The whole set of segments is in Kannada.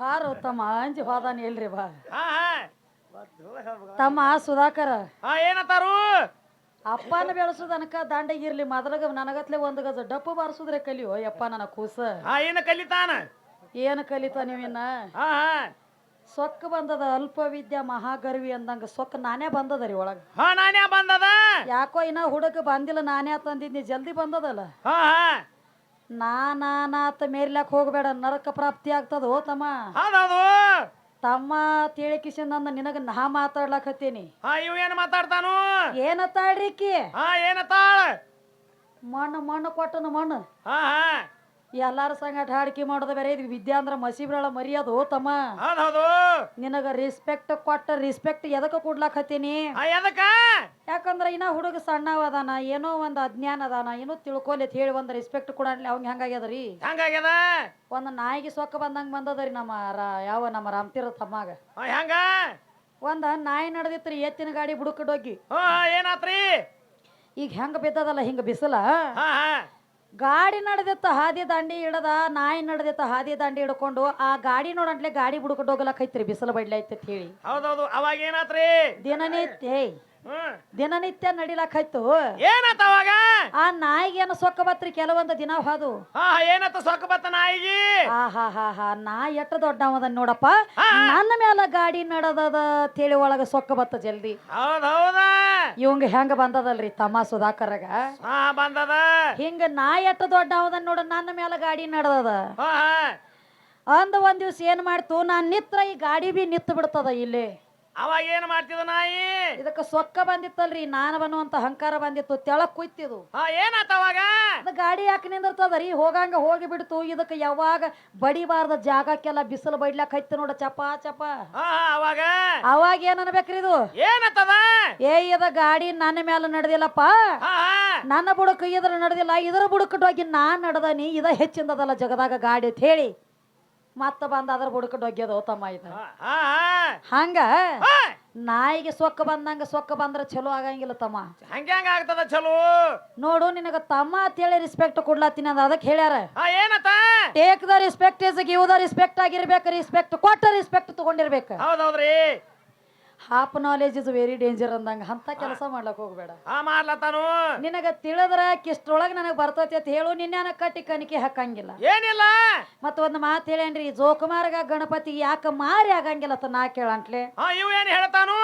ಬಾರ ತಮ್ಮ ಅಂಜಿ ಹೋದಾನ ಇಲ್ರಿ ಬಾ. ಹಾ ತಮ್ಮ ಸುಧಾಕರ. ಹಾ ಏನತ್ತಾರು ಅಪ್ಪನ ಬೆಳೆಸೋದನಕ ದಂಡಗಿರ್ಲಿ ಮದ್ರಗ ನನಗತ್ಲೆ ಒಂದ್ ಗಜ ಡಪ್ಪು ಬಾರಿಸಿದ್ರೆ ಕಲಿಯೋ ಯಪ್ಪ ನನ್ನ ಕೂಸ. ಹಾ ಏನ ಕಲಿತಾನ? ಏನು ಕಲಿತ ನೀವಿನ್ನ ಹಾ ಹಾ. ಸೊಕ್ಕ ಬಂದದ ಅಲ್ಪ ವಿದ್ಯಾ ಮಹಾಗರ್ವಿ ಅಂದಂಗ ಸೊಕ್ಕ ನಾನೇ ಬಂದದ ರೀ ಒಳಗ. ಹಾ ನಾನ್ಯಾ ಬಂದದ? ಯಾಕೋ ಇನ್ನ ಹುಡುಗ ಬಂದಿಲ್ಲ ನಾನೇ ತಂದಿದ್ನಿ ಜಲ್ದಿ ಬಂದದಲ್ಲ. ಹಾ ಹಾ. ನಾ ನಾನಾತ ಮೇರ್ಲಾಕ್ ಹೋಗ್ಬೇಡ ನರಕ ಪ್ರಾಪ್ತಿ ಆಗ್ತದೋ ತಮ್ಮ ಹೌದೌದು. ತಮ್ಮ ನನ್ನ ನಿನಗ ನಾ ಮಾತಾಡ್ಲಕತ್ತೀನಿ. ಹಾ ಇವ್ ಏನ್ ಮಾತಾಡ್ತಾನು? ಏನತ್ತಾಳ್ರಿಕಿ ಹಾ ಏನತ್ತಾಳ ಮಣ್ಣು ಮಣ್ಣು ಕೊಟ್ಟನು ಮಣ್ಣು. ಹಾ ಹಾ. ಎಲ್ಲಾರ ಸಂಗಟ ಹಾಡಿಕೆ ಮಾಡೋದು ಬೇರೆ. ಇದು ವಿದ್ಯಾ ಅಂದ್ರ ಮಸೀಬ್ರಳ ಮರ್ಯಾದು ತಮ್ಮ. ಹೌದೌದು ನಿನಗ ರೆಸ್ಪೆಕ್ಟ್ ಕೊಟ್ಟ ರೆಸ್ಪೆಕ್ಟ್ ಎದಕ್ಕೆ ಕೊಡ್ಲಾಕತ್ತೀನಿ? ಹತ್ತೀನಿ ಎದಕ್ಕ ಯಾಕಂದ್ರ ಇನ್ನ ಹುಡುಗ ಸಣ್ಣವ ಅದಾನ ಏನೋ ಒಂದ್ ಅಜ್ಞಾನ ಅದಾನ ಏನೋ ತಿಳ್ಕೊಲಿ ಅಂತ ಹೇಳಿ ಒಂದ್ ರೆಸ್ಪೆಕ್ಟ್ ಕೊಡಲಿ ಅವಂಗ ಹೆಂಗಾಗ್ಯದರಿ? ಹಂಗಾಗ್ಯದ? ಒಂದ್ ನಾಯಿಗೆ ಸೊಕ್ಕ ಬಂದಂಗ ಬಂದದರಿ ನಮ್ಮ ರಾ- ಯಾವ ನಮ್ಮ ರಾಮ್ತಿರ ತಮ್ಮಾಗ. ಹಾ ಹೆಂಗ? ಒಂದ ನಾಯಿ ನಡೆದಿತ್ರಿ ಎತ್ತಿನ ಗಾಡಿ ಬುಡಕಡೋಗಿ ಏನಾತ್ರಿ? ಈಗ ಹೆಂಗ ಬಿದ್ದದಲ್ಲ ಹಿಂಗ ಬಿಸಿಲ? ಹಾ ಹಾ. ಗಾಡಿ ನಡೆದಿತ್ತ ಹಾದಿ ದಾಂಡಿ ಹಿಡದ ನಾಯಿ ನಡೆದಿತ್ತ ಹಾದಿ ದಾಂಡಿ ಹಿಡ್ಕೊಂಡು ಆ ಗಾಡಿ ನೋಡಂಟ್ಲೆ ಗಾಡಿ ಬುಡಕಡ್ ಹೋಗಲಕ್ಕೈತ್ರಿ ಬಿಸಿಲು ಬಡ್ಲಿ ಐತಿ ಅಂತ ಹೇಳಿ. ಹೌದೌದು ಅವಾಗ ಏನಾತ್ರಿ ದಿನನಿತ್ಯ ಏಯ್, ದಿನನಿತ್ಯ ನಡಿಲಾಕೈತು ಏನಾತ ಅವಾಗ? ಆ ನಾಯಿಗೇನು ಸೊಕ್ಕ ಬತ್ರಿ ಕೆಲವೊಂದು ದಿನ ಹೋದು. ಹಾ ಹಾ ಏನಾತ ಸೊಕ್ಕ ಬತ್ತ ನಾಯಿಗಿ? ಆ ಹಾ ಹಾ ಹಾ ನಾ ಎಟ್ಟು ದೊಡ್ಡವದ ನೋಡಪ್ಪ. ನನ್ನ ಮೇಲೆ ಗಾಡಿ ನಡದದ ತಿಳಿ ಒಳಗ ಸೊಕ್ಕ ಬತ್ತ ಜಲ್ದಿ. ಹೌದ್ ಹೌದ. ಇವಂಗ ಹೆಂಗ ಬಂದದಲ್ರಿ ತಮ್ಮ ಸುಧಾಕರಗ ಹಾ ಬಂದದ. ಹಿಂಗ ನಾ ಎಟ್ಟ ದೊಡ್ಡವದ ನೋಡ ನನ್ನ ಮೇಲೆ ಗಾಡಿ ನಡದದ. ಅಂದ ಒಂದ್ ದಿವ್ಸ ಏನ್ ಮಾಡ್ತು ನಾನ್ ನಿತ್ರ ಈ ಗಾಡಿ ಬಿ ನಿತ್ತು ಬಿಡ್ತದ ಇಲ್ಲಿ. ಅವಾಗ ಏನ್ ಮಾಡ್ತಿದ ನಾಯಿ? ಇದಕ್ಕ ಸೊಕ್ಕ ಬಂದಿತ್ತಲ್ರಿ ನಾನು ಬನ್ನುವಂತ ಅಹಂಕಾರ ಬಂದಿತ್ತು ತೆಳಕ್ ಕುಯ್ತಿದು ಹಾ ಏನಾತ ಅವಾಗ? ಅದು ಗಾಡಿ ಯಾಕೆ ನಿಂದಿರ್ತದರಿ? ಹೋಗಂಗ ಹೋಗಿ ಬಿಡ್ತು ಇದಕ್ಕೆ ಯಾವಾಗ ಬಡಿಬಾರದ ಜಾಗಕ್ಕೆಲ್ಲ ಬಿಸಿಲು ಬಡ್ಲಾಕ್ ಹೈತಿ ನೋಡ ಚಪ ಚಪ. ಹಾ ಹಾ ಅವಾಗ? ಅವಾಗ ಏನ್ ಅನ್ಬೇಕ್ರಿ ಇದು? ಏನತ್ತದ? ಏ ಇದ ಗಾಡಿ ನನ್ನ ಮೇಲೆ ನಡೆದಿಲ್ಲಪ್ಪ. ಹಾ ಹಾ. ನನ್ನ ಬುಡಕ ಇದ್ರ ನಡೆದಿಲ್ಲ ಇದ್ರ ಬುಡಕಟ್ಟು ಹೋಗಿ ನಾನ್ ನಡೆದನಿ ಇದ ಹೆಚ್ಚಿಂದದಲ್ಲ ಜಗದಾಗ ಗಾಡಿ ಅಂತ ಹೇಳಿ. ಮತ್ತ ಬಂದ ಅದ್ರ ಬುಡಕ ಹೋಗ್ಯದ ತಮ್ಮ ಇದ. ಹಂಗ ನಾಯಿಗೆ ಸೊಕ್ಕ ಬಂದಂಗ ಸೊಕ್ಕ ಬಂದ್ರ ಚಲೋ ಆಗಂಗಿಲ್ಲ ತಮ್ಮ. ಹಂಗ ಹೆಂಗ ಆಗ್ತದ ಚಲೋ. ನೋಡು ನಿನಗ ತಮ್ಮ ಅಂತೇಳಿ ರೆಸ್ಪೆಕ್ಟ್ ಕೊಡ್ಲಾತೀನಿ ಅಂದ ಅದಕ್ಕೆ ಹೇಳ್ಯಾರ. ಹಾ ಏನತ್ತ take the respect is give the respect ಆಗಿರ್ಬೇಕು ರೆಸ್ಪೆಕ್ಟ್ ಕೊಟ್ಟ ರೆಸ್ಪೆಕ್ಟ್ ತಗೊಂಡಿರ್ಬೇಕು. ಹೌದೌದ್ರಿ. Half knowledge is very danger ಅಂದಂಗ ಅಂತ ಕೆಲಸ ಮಾಡ್ಲಕ್ ಹೋಗ್ಬೇಡ. ಮಾಡ್ಲತ್ತಾನು ನಿನಗ ತಿಳಿದ್ರ ಕಿಷ್ಟೊಳಗ ನನಗ ಬರ್ತೈತಿ ಅಂತ ಹೇಳು ನಿನ್ನೆ ಕಟ್ಟಿ ಕಣಿಕೆ ಹಾಕಂಗಿಲ್ಲ. ಏನಿಲ್ಲ? ಮತ್ತ ಒಂದ್ ಮಾತು ಹೇಳೇನ್ರಿ ಜೋಕುಮಾರ್ಗ ಗಣಪತಿ ಯಾಕ ಮಾರಿ ಆಗಂಗಿಲ್ಲ ಅಂತ ನಾ ಕೇಳಂಟ್ಲೆ ಹಾ ಇವ್ ಏನ್ ಹೇಳ್ತಾನು?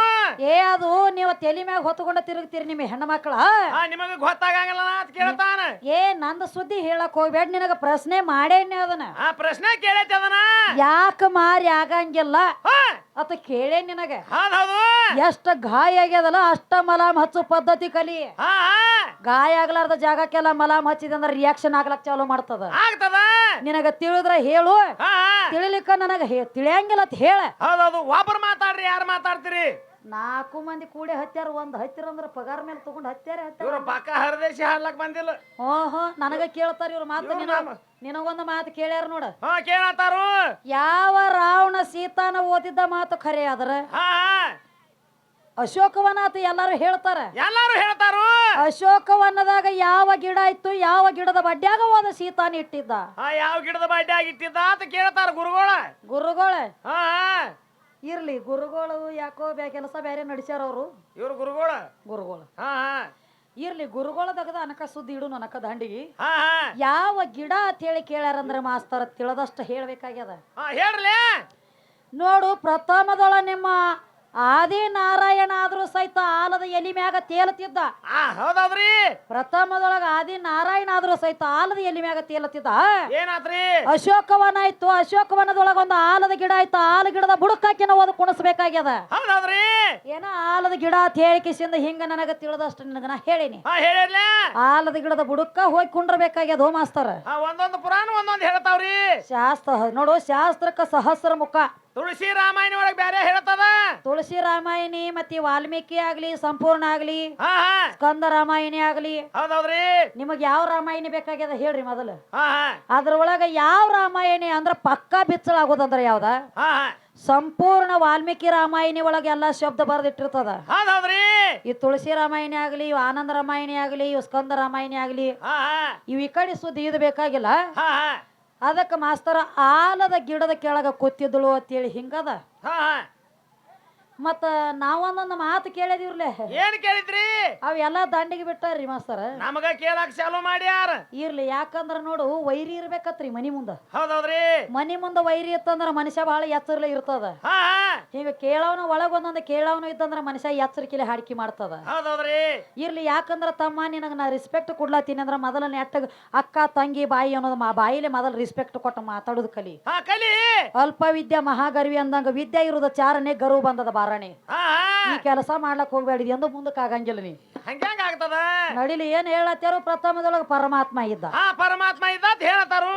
ಏ ಅದು ನೀವು ತಲೆ ಮ್ಯಾಗ ಹೊತ್ಕೊಂಡ ತಿರುಗ್ತೀರಿ ನಿಮ್ಮ ಹೆಣ್ಣು ಮಕ್ಳ. ಹಾ ನಿಮಗ ಗೊತ್ತಾಗಂಗಿಲ್ಲ ಅಂತ ಕೇಳ್ತಾನ. ಏ ನಂದ ಸುದ್ದಿ ಹೇಳಕ್ ಹೋಗ್ಬೇಡ ನಿನಗ ಪ್ರಶ್ನೆ ಮಾಡೇನಿ ಅದನ್ನ. ಆ ಪ್ರಶ್ನೆ ಕೇಳೈತಿ ಅದನ ಯಾಕ ಮಾರಿ ಆಗಂಗಿಲ್ಲ? ಹಾ. ಅತ ಕೇಳೇ ನಿನಗೆ. ಹೌದು. ಎಷ್ಟ ಗಾಯ ಆಗ್ಯದಲ್ಲ ಅಷ್ಟ ಮಲಾಮ್ ಹಚ್ಚು ಪದ್ಧತಿ ಕಲಿ. ಹಾ ಹಾ. ಗಾಯ ಆಗ್ಲಾರ್ದ ಜಾಗಕ್ಕೆಲ್ಲ ಮಲಾಮ್ ಹಚ್ಚಿದ ಅಂದ್ರೆ ರಿಯಾಕ್ಷನ್ ಆಗ್ಲಕ್ ಚಾಲು ಮಾಡ್ತದ. ಆಗ್ತದ. ನಿನಗ ತಿಳಿದ್ರ ಹೇಳು. ಹಾ ಹಾ. ತಿಳಿಲಿಕ್ಕ ನನಗ ಹೇ- ತಿಳಿಯಂಗಿಲ್ಲ ಅಂತ ಹೇಳ. ಹೌದೌದು. ಒಬ್ರು ಮಾತಾಡ್ರಿ ಯಾರು ಮಾತಾಡ್ತೀರಿ? ನಾಲ್ಕು ಮಂದಿ ಕೂಡಿ ಹತ್ಯಾರ ಒಂದ್ ಹತ್ತಿರ ಅಂದ್ರ ಪಗಾರ ಮೇಲೆ ತಗೊಂಡ್ ಹತ್ಯಾರ ಹತ್ಯಾರ. ಇವ್ರ ಪಕ್ಕ ಹರದೇಶಿ ಹಾಡ್ಲಕ್ ಬಂದಿಲ್ಲ. ಓಹೋ ನನಗ ಕೇಳ್ತಾರ ಇವ್ರ ಮಾತು ಇವ್ರು ನಿನ ನಿನಗೊಂದು ಮಾತು ಕೇಳ್ಯಾರ ನೋಡ. ಹಾ ಕೇಳತ್ತಾರು. ಯಾವ ರಾವಣ ಸೀತಾನ ಓದಿದ್ದ ಮಾತು ಖರೆ ಆದ್ರ? ಹಾ ಹಾ. ಅಶೋಕವನ ಆತ ಎಲ್ಲಾರು ಹೇಳ್ತಾರ? ಎಲ್ಲಾರು ಹೇಳ್ತಾರು. ಅಶೋಕವನದಾಗ ಯಾವ ಗಿಡ ಇತ್ತು ಯಾವ ಗಿಡದ ಬಡ್ಡ್ಯಾಗ ಹೋದ ಸೀತಾನ ಇಟ್ಟಿದ್ದ? ಹಾ ಯಾವ ಗಿಡದ ಬಡ್ಡ್ಯಾಗ ಇಟ್ಟಿದ್ದ ಅಂತ ಕೇಳ್ತಾರ ಗುರುಗಳ. ಗುರುಗಳ? ಹಾ ಹಾ. ಇರ್ಲಿ ಗುರುಗಳು ಯಾಕೋ ಬ್ಯಾ ಕೆಲಸ ಬೇರೆ ನಡೆಸ್ಯಾರ ಅವರು. ಇವ್ರು ಗುರುಗಳ. ಗುರುಗಳು. ಹಾ ಇರ್ಲಿ ಗುರುಗಳ ದಗದ ಅನಕ ಸುದ್ದಿ ಇಡು ನನಕ ದಂಡಿಗಿ. ಹಾ ಯಾವ ಗಿಡ ಅಂತ ಹೇಳಿ ಕೇಳ್ಯಾರಂದ್ರ ಮಾಸ್ತರ ತಿಳದಷ್ಟು ಹೇಳ್ಬೇಕಾಗ್ಯದ. ಹಾ ಹೇಳ್ರಿ ನೋಡು ಪ್ರಥಮದೊಳ ನಿಮ್ಮ ಆದಿ ನಾರಾಯಣ ಆದ್ರೂ ಸಹಿತ ಆಲದ ಎಲಿ ಮ್ಯಾಗ ತೇಲತಿದ್ದ ಆ ಹೌದಾದ್ರಿ? ಪ್ರಥಮದೊಳಗ ಆದಿ ನಾರಾಯಣ ಆದ್ರೂ ಸಹಿತ ಆಲದ ಎಲಿ ಮ್ಯಾಗ ತೇಲತಿದ್ದ ಏನಾದ್ರಿ ಅಶೋಕವನ ಆಯ್ತು ಅಶೋಕವನದೊಳಗ ಒಂದು ಆಲದ ಗಿಡ ಆಯ್ತು ಆಲ ಗಿಡದ ಬುಡಕಾಕಿನ ಓದ್ ಕುಣಸ್ಬೇಕಾಗ್ಯದ. ಹೌದಾದ್ರಿ? ಏನೋ ಆಲದ ಗಿಡ ಅಂತ ಹೇಳಿಕಿಸಿಂದ ಹಿಂಗ ನನಗ ತಿಳಿದಷ್ಟು ನಿನಗ ನಾ ಹೇಳಿನಿ. ಹಾ ಹೇಳಿರ್ಲ? ಆಲದ ಗಿಡದ ಬುಡಕ್ಕ ಹೋಗಿ ಕುಂಡ್ರಬೇಕಾಗ್ಯದ ಹೋ ಮಾಸ್ತರ. ಒಂದೊಂದು ಪುರಾಣ ಒಂದೊಂದು ಹೇಳ್ತಾವ್ರಿ. ಶಾಸ್ತ್ರ ನೋಡು ಶಾಸ್ತ್ರಕ್ಕ ಸಹಸ್ರ ಮುಖ. ತುಳಸಿ ರಾಮಾಯಣ ಒಳಗ್ ಬೇರೆ ಹೇಳ್ತದ? ತುಳಸಿ ರಾಮಾಯಣಿ ಮತ್ತೆ ವಾಲ್ಮೀಕಿ ಆಗ್ಲಿ ಸಂಪೂರ್ಣ ಆಗ್ಲಿ ಹಾ ಹಾ. ಸ್ಕಂದ ರಾಮಾಯಣಿ ಆಗ್ಲಿ. ಹೌದೌದ್ರಿ? ನಿಮಗ್ ಯಾವ ರಾಮಾಯಣಿ ಬೇಕಾಗ್ಯದ ಹೇಳ್ರಿ ಮೊದಲು. ಹಾ ಹಾ. ಅದ್ರೊಳಗ ಯಾವ ರಾಮಾಯಣಿ ಅಂದ್ರ ಪಕ್ಕಾ ಬಿಚ್ಚಲಾಗೋದಂದ್ರ ಯಾವ್ದ? ಹಾ ಹಾ. ಸಂಪೂರ್ಣ ವಾಲ್ಮೀಕಿ ರಾಮಾಯಣಿ ಒಳಗೆ ಎಲ್ಲಾ ಶಬ್ದ ಬರೆದಿಟ್ಟಿರ್ತದ. ಹೌದೌದ್ರಿ? ಈ ತುಳಸಿ ರಾಮಾಯಣಿ ಆಗ್ಲಿ ಇವು ಆನಂದ ರಾಮಾಯಣಿ ಆಗ್ಲಿ ಇವು ಸ್ಕಂದ ರಾಮಾಯಣಿ ಆಗ್ಲಿ ಹಾ ಹಾ. ಇವ್ ಈ ಕಡೆ ಸುದ್ದಿ ಇದು ಬೇಕಾಗಿಲ್ಲ. ಹಾ ಹಾ. ಅದಕ್ಕೆ ಮಾಸ್ತರ ಆಲದ ಗಿಡದ ಕೆಳಗ ಕೂತಿದ್ದಳು ಅಂತೇಳಿ ಹಿಂಗದ? ಮತ್ತ ನಾವೊಂದೊಂದು ಮಾತು ಕೇಳಿದಿವ್ರಲೆ ಏನ್ ಕೇಳಿದ್ರಿ? ಅವೆಲ್ಲ ದಂಡಿಗೆ ಬಿಟ್ಟಾರ್ರಿ ಮಾಸ್ತರ. ನಮಗ ಕೇಳಾಕ್ ಚಾಲು ಮಾಡ್ಯಾರ. ಇರ್ಲಿ ಯಾಕಂದ್ರ ನೋಡು ವೈರಿ ಇರ್ಬೇಕತ್ರಿ ಮನಿ ಮುಂದ. ಹೌದೌದ್ರಿ? ಮನಿ ಮುಂದ ವೈರಿ ಇತ್ತಂದ್ರ ಮನುಷ್ಯ ಬಹಳ ಎಚ್ಚರಲೆ ಇರ್ತದ. ಈಗ ಕೇಳವನ ಒಳಗ್ ಒಂದೊಂದು ಕೇಳವನು ಇದ್ದಂದ್ರ ಮನುಷ್ಯ ಎಚ್ಚರಿಕೆಲೆ ಹಾಡಿಕೆ ಮಾಡ್ತದ. ಹೌದೌದ್ರಿ? ಇರ್ಲಿ ಯಾಕಂದ್ರ ತಮ್ಮ ನಿನಗ ನಾ ರೆಸ್ಪೆಕ್ಟ್ ಕೊಡ್ಲಾತೀನಿ ಅಂದ್ರ ಮೊದಲ ನೆಟ್ಟಗ ಅಕ್ಕ ತಂಗಿ ಬಾಯಿ ಅನ್ನೋದು ಮಾ ಬಾಯಿಲೆ ಮೊದಲ ರೆಸ್ಪೆಕ್ಟ್ ಕೊಟ್ಟು ಮಾತಾಡೋದು ಕಲಿ. ಕಲಿ. ಅಲ್ಪ ವಿದ್ಯಾ ಮಹಾಗರ್ವಿ ಅಂದಂಗ ವಿದ್ಯೆ ಇರುದ ಚಾರನೆ ಗರು ಬಂದದ ಬಾರಣೆ ಹಾ ಈ ಕೆಲಸ ಮಾಡ್ಲಕ್ ಹೋಗ್ಬೇಡಿ ಎಂದು ಮುಂದಕ್ಕೆ ಆಗಂಗಿಲ್ಲ ನೀ ಹಂಗ್ಯಾಂಗ ಆಗ್ತದ? ನಡಿಲಿ ಏನ್ ಹೇಳತ್ತಾರೋ ಪ್ರಥಮದೊಳಗ ಪರಮಾತ್ಮ ಇದ್ದ. ಆ ಪರಮಾತ್ಮ ಇದ್ದ ಅಂತ ಹೇಳ್ತಾರು